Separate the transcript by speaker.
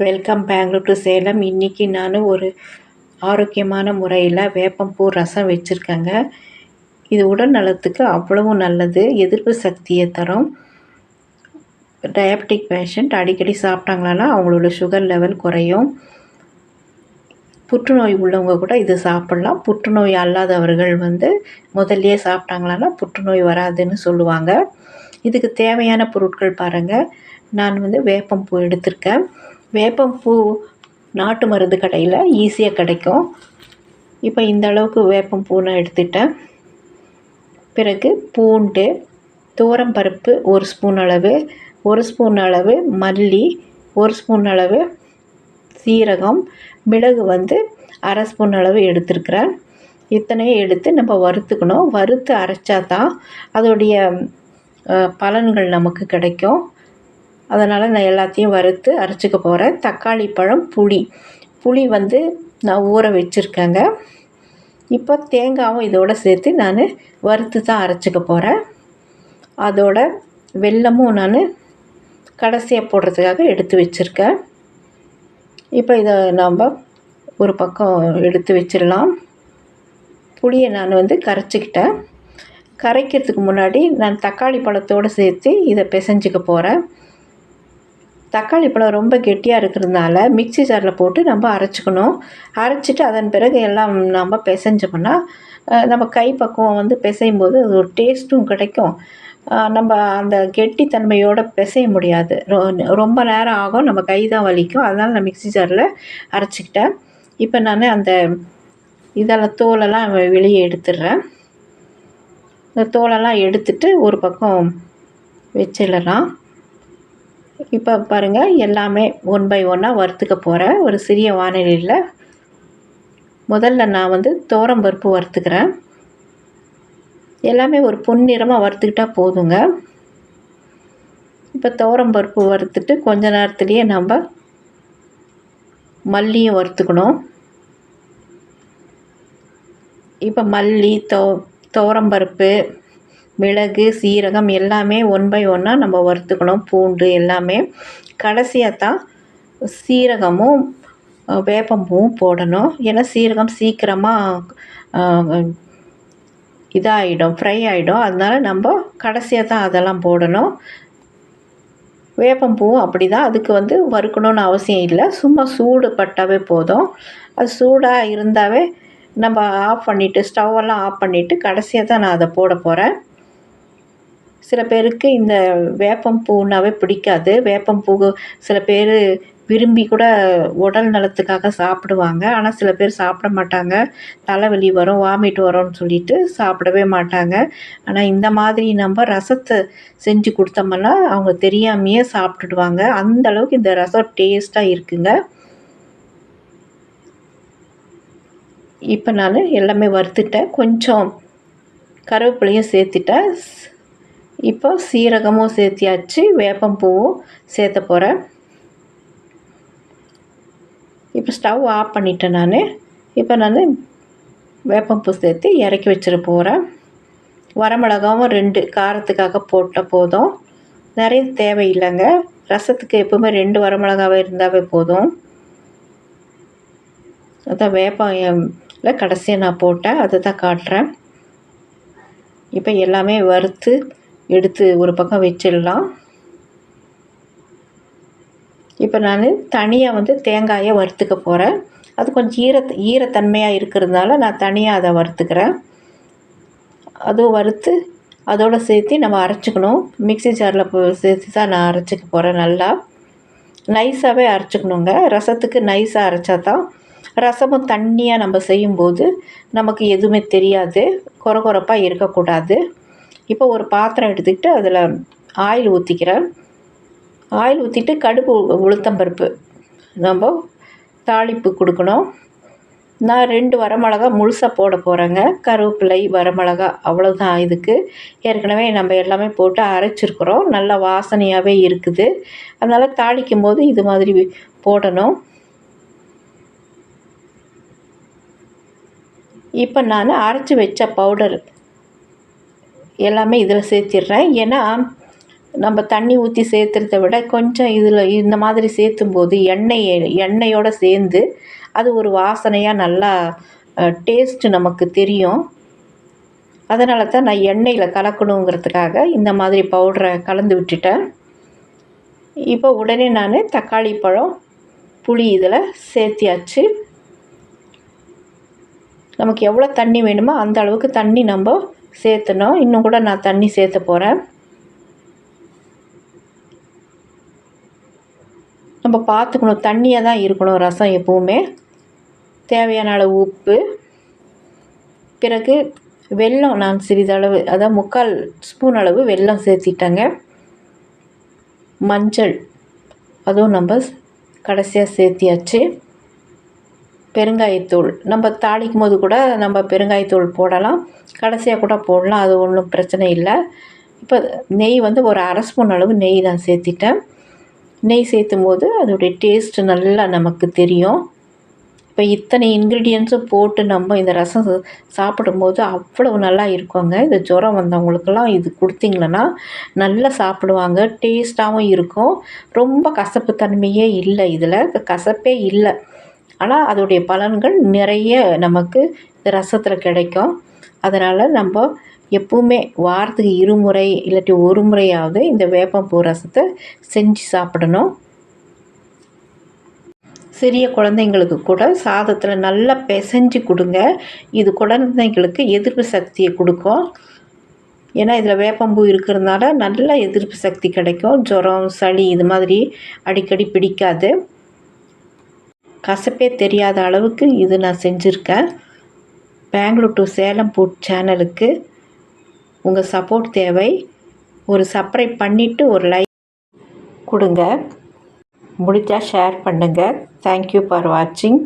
Speaker 1: Welcome Bangalore to Salem இன்றைக்கி நான் ஒரு ஆரோக்கியமான முறையில் வேப்பம்பூ ரசம் வச்சுருக்கேங்க. இது உடல் நலத்துக்கு அவ்வளவு நல்லது. எதிர்ப்பு சக்தியை தரும். டயபெட்டிக் பேஷண்ட் அடிக்கடி சாப்பிட்டாங்களான்னா அவங்களோட சுகர் லெவல் குறையும். புற்றுநோய் உள்ளவங்க கூட இது சாப்பிட்லாம். புற்றுநோய் அல்லாதவர்கள் வந்து முதல்லையே சாப்பிட்டாங்களான்னா புற்றுநோய் வராதுன்னு சொல்லுவாங்க. இதுக்கு தேவையான பொருட்கள் பாருங்கள் நான் வந்து வேப்பம்பூ எடுத்திருக்கேன். வேப்பம்பூ நாட்டு மருந்து கடையில் ஈஸியாக கிடைக்கும். இப்போ இந்த அளவுக்கு வேப்பம்பூ நான் எடுத்துட்டேன். பிறகு பூண்டு பருப்பு ஒரு ஸ்பூன் அளவு ஒரு ஸ்பூன் அளவு மல்லி ஒரு ஸ்பூன் அளவு சீரகம் மிளகு வந்து அரை ஸ்பூன் அளவு எடுத்துருக்குறேன். இத்தனையும் எடுத்து நம்ம வறுத்துக்கணும். வறுத்து அரைச்சா தான் அதோடைய பலன்கள் நமக்கு கிடைக்கும். அதனால் நான் எல்லாத்தையும் வறுத்து அரைச்சிக்க போகிறேன் தக்காளி பழம் புளி. புளி வந்து நான் ஊற வச்சுருக்கேங்க. இப்போ தேங்காயும் இதோடு சேர்த்து நான் வறுத்து தான் அரைச்சிக்க போகிறேன் அதோட வெல்லமும் நான் கடைசியாக போடுறதுக்காக எடுத்து வச்சுருக்கேன். இப்போ இதை நாம் ஒரு பக்கம் எடுத்து வச்சிடலாம். புளியை நான் வந்து கரைச்சிக்கிட்டேன். கரைக்கிறதுக்கு முன்னாடி நான் தக்காளி பழத்தோடு சேர்த்து இதை பிசைஞ்சிக்க போகிறேன் தக்காளி பழம் ரொம்ப கெட்டியாக இருக்கிறதுனால மிக்சி ஜாரில் போட்டு நம்ம அரைச்சிக்கணும். அரைச்சிட்டு அதன் பிறகு எல்லாம் நம்ம பிசைஞ்சோம்னா நம்ம கை பக்குவம் வந்து பிசையும் போது அது ஒரு டேஸ்ட்டும் கிடைக்கும். நம்ம அந்த கெட்டித்தன்மையோடு பிசைய முடியாது. ரொம்ப நேரம் ஆகும். நம்ம கை தான் வலிக்கும். அதனால் நான் மிக்சி ஜாரில் அரைச்சிக்கிட்டேன். இப்போ நான் அந்த இதெல்லாம் தோலெல்லாம் வெளியே எடுத்துடுறேன். இந்த தோலெல்லாம் எடுத்துட்டு ஒரு பக்கம் வச்சிடலாம். இப்போ பாருங்கள் எல்லாமே ஒன் பை ஒன்னாக வறுத்துக்க போகிறேன் ஒரு சிறிய வானிலையில். முதல்ல நான் வந்து பருப்பு வறுத்துக்கிறேன். எல்லாமே ஒரு பொன்னிறமாக வறுத்துக்கிட்டால் போதுங்க. இப்போ பருப்பு வறுத்துட்டு கொஞ்ச நேரத்துலேயே நம்ம மல்லியும் வறுத்துக்கணும். இப்போ மல்லி தோ துவரம்பருப்பு மிளகு சீரகம் எல்லாமே ஒன் பை ஒன்னாக நம்ம வறுத்துக்கணும். பூண்டு எல்லாமே. கடைசியாக தான் சீரகமும் வேப்பம்பூவும் போடணும். ஏன்னா சீரகம் சீக்கிரமாக இதாகிடும் ஃப்ரை ஆகிடும் அதனால் நம்ம கடைசியாக தான் அதெல்லாம் போடணும். வேப்பம்பூவும் அப்படி தான் அதுக்கு வந்து வறுக்கணுன்னு அவசியம் இல்லை. சும்மா சூடு பட்டாவே போதும். அது சூடாக இருந்தாவே நம்ம ஆஃப் பண்ணிவிட்டு ஸ்டவ்வெல்லாம் ஆஃப் பண்ணிவிட்டு கடைசியாக தான் நான் அதை போட போகிறேன் சில பேருக்கு இந்த வேப்பம் பூனாவே பிடிக்காது. வேப்பம் பூ சில பேர் விரும்பி கூட உடல் நலத்துக்காக சாப்பிடுவாங்க. ஆனால் சில பேர் சாப்பிட மாட்டாங்க. தலைவலி வரும் வாமிட் வரும்னு சொல்லிட்டு சாப்பிடவே மாட்டாங்க. ஆனால் இந்த மாதிரி நம்ம ரசத்தை செஞ்சு கொடுத்தோம்னா அவங்க தெரியாமையே சாப்பிட்டுடுவாங்க. அந்த அளவுக்கு இந்த ரசம் டேஸ்ட்டாக இருக்குங்க. இப்போ நான் எல்லாமே வறுத்துட்டேன். கொஞ்சம் கருவேப்பிலையும் சேர்த்துட்டேன். இப்போ சீரகமும் சேர்த்தியாச்சு வேப்பம்பூவும் சேர்த்த போகிறேன் இப்போ ஸ்டவ் ஆஃப் பண்ணிட்டேன் நான். இப்போ நான் வேப்பம்பூ சேர்த்து இறக்கி வச்சிட போகிறேன் வரமிளகாவும் ரெண்டு காரத்துக்காக போட்டால் போதும். நிறைய தேவையில்லைங்க. ரசத்துக்கு எப்போவுமே ரெண்டு வரமிளகாவே இருந்தாவே போதும். அதான் வேப்பம் கடைசியாக நான் போட்டேன். அதை தான் காட்டுறேன். இப்போ எல்லாமே வறுத்து எடுத்து ஒரு பக்கம் வச்சிடலாம். இப்போ நான் தனியாக வந்து தேங்காயை வறுத்துக்க போகிறேன் அது கொஞ்சம் ஈர ஈரத்தன்மையாக இருக்கிறதுனால நான் தனியாக அதை வறுத்துக்கிறேன். அதுவும் வறுத்து அதோடு சேர்த்து நம்ம அரைச்சிக்கணும். மிக்சி ஜாரில் சேர்த்து தான் நான் அரைச்சிக்க போகிறேன் நல்லா. நைஸாகவே அரைச்சிக்கணுங்க. ரசத்துக்கு நைஸாக அரைச்சா தான் ரசமும் தண்ணியாக நம்ம செய்யும்போது நமக்கு எதுவுமே தெரியாது. குறை குறப்பாக இருக்கக்கூடாது. இப்போ ஒரு பாத்திரம் எடுத்துக்கிட்டு அதில் ஆயில் ஊற்றிக்கிறேன் ஆயில் ஊற்றிட்டு கடுகு உளுத்தம்பருப்பு நம்ம தாளிப்பு கொடுக்கணும். நான் ரெண்டு வரமிளகா முழுசாக போட போகிறேங்க கருவேப்பிலை வரமிளகா அவ்வளோதான் இதுக்கு. ஏற்கனவே நம்ம எல்லாமே போட்டு அரைச்சிருக்கிறோம். நல்ல வாசனையாகவே இருக்குது. அதனால் தாளிக்கும் போது இது மாதிரி போடணும். இப்போ நான் அரைச்சி வச்ச பவுடர் எல்லாமே இதில் சேர்த்திடுறேன். ஏன்னா நம்ம தண்ணி ஊற்றி சேர்த்துறத விட கொஞ்சம் இதில் இந்த மாதிரி சேர்த்தும்போது எண்ணெய் எண்ணெயோடு சேர்ந்து அது ஒரு வாசனையாக நல்லா டேஸ்ட்டு நமக்கு தெரியும். அதனால தான் நான் எண்ணெயில் கலக்கணுங்கிறதுக்காக இந்த மாதிரி பவுடரை கலந்து விட்டுட்டேன். இப்போ உடனே நான் தக்காளி பழம் புளி இதில் சேர்த்தியாச்சு. நமக்கு எவ்வளோ தண்ணி வேணுமோ அந்த அளவுக்கு தண்ணி நம்ம சேர்த்துணும். இன்னும் கூட நான் தண்ணி சேர்த்து போகிறேன் நம்ம பார்த்துக்கணும். தண்ணியாக தான் இருக்கணும் ரசம் எப்போவுமே. தேவையான அளவு உப்பு. பிறகு வெல்லம் நான் சிறிதளவு அதாவது முக்கால் ஸ்பூன் அளவு வெல்லம் சேர்த்திட்டேங்க. மஞ்சள் அதுவும் நம்ம கடைசியாக சேர்த்தியாச்சு. பெருங்காயத்தூள். நம்ம தாளிக்கும் போது கூட நம்ம பெருங்காயத்தூள் போடலாம். கடைசியாக கூட போடலாம். அது ஒன்றும் பிரச்சனை இல்லை. இப்போ நெய் வந்து ஒரு அரை ஸ்பூன் அளவு நெய் நான் சேர்த்திட்டேன். நெய் சேர்த்தும் போது அதோடைய டேஸ்ட்டு நல்லா நமக்கு தெரியும். இப்போ இத்தனை இன்க்ரீடியன்ஸும் போட்டு நம்ம இந்த ரசம் சாப்பிடும்போது அவ்வளவு நல்லா இருக்குங்க. இந்த ஜுரம் வந்தவங்களுக்கெல்லாம் இது கொடுத்தீங்கன்னா நல்லா சாப்பிடுவாங்க. டேஸ்ட்டாகவும் இருக்கும். ரொம்ப கசப்பு தன்மையே இல்லை இதில். கசப்பே இல்லை. ஆனால் அதோடைய பலன்கள் நிறைய நமக்கு இந்த ரசத்தில் கிடைக்கும். அதனால் நம்ம எப்பவுமே வாரத்துக்கு இருமுறை இல்லாட்டி ஒரு முறையாவது இந்த வேப்பம்பூ ரசத்தை செஞ்சு சாப்பிடணும். சிறிய குழந்தைங்களுக்கு கூட சாதத்தில் நல்லா பிசைஞ்சு கொடுங்க. இது குழந்தைங்களுக்கு எதிர்ப்பு சக்தியை கொடுக்கும். ஏன்னா இதில் வேப்பம்பூ இருக்கிறதுனால நல்ல எதிர்ப்பு சக்தி கிடைக்கும். ஜுரம் சளி இது மாதிரி அடிக்கடி பிடிக்காது. கசப்பே தெரியாத அளவுக்கு இது நான் செஞ்சுருக்கேன். பெங்களூர் டு சேலம் ஃபுட் சேனலுக்கு உங்கள் சப்போர்ட் தேவை. ஒரு சப்ஸ்கிரைப் பண்ணிவிட்டு ஒரு லைக் கொடுங்க. முடிஞ்சால் ஷேர் பண்ணுங்கள் தேங்க்யூ ஃபார் வாட்சிங்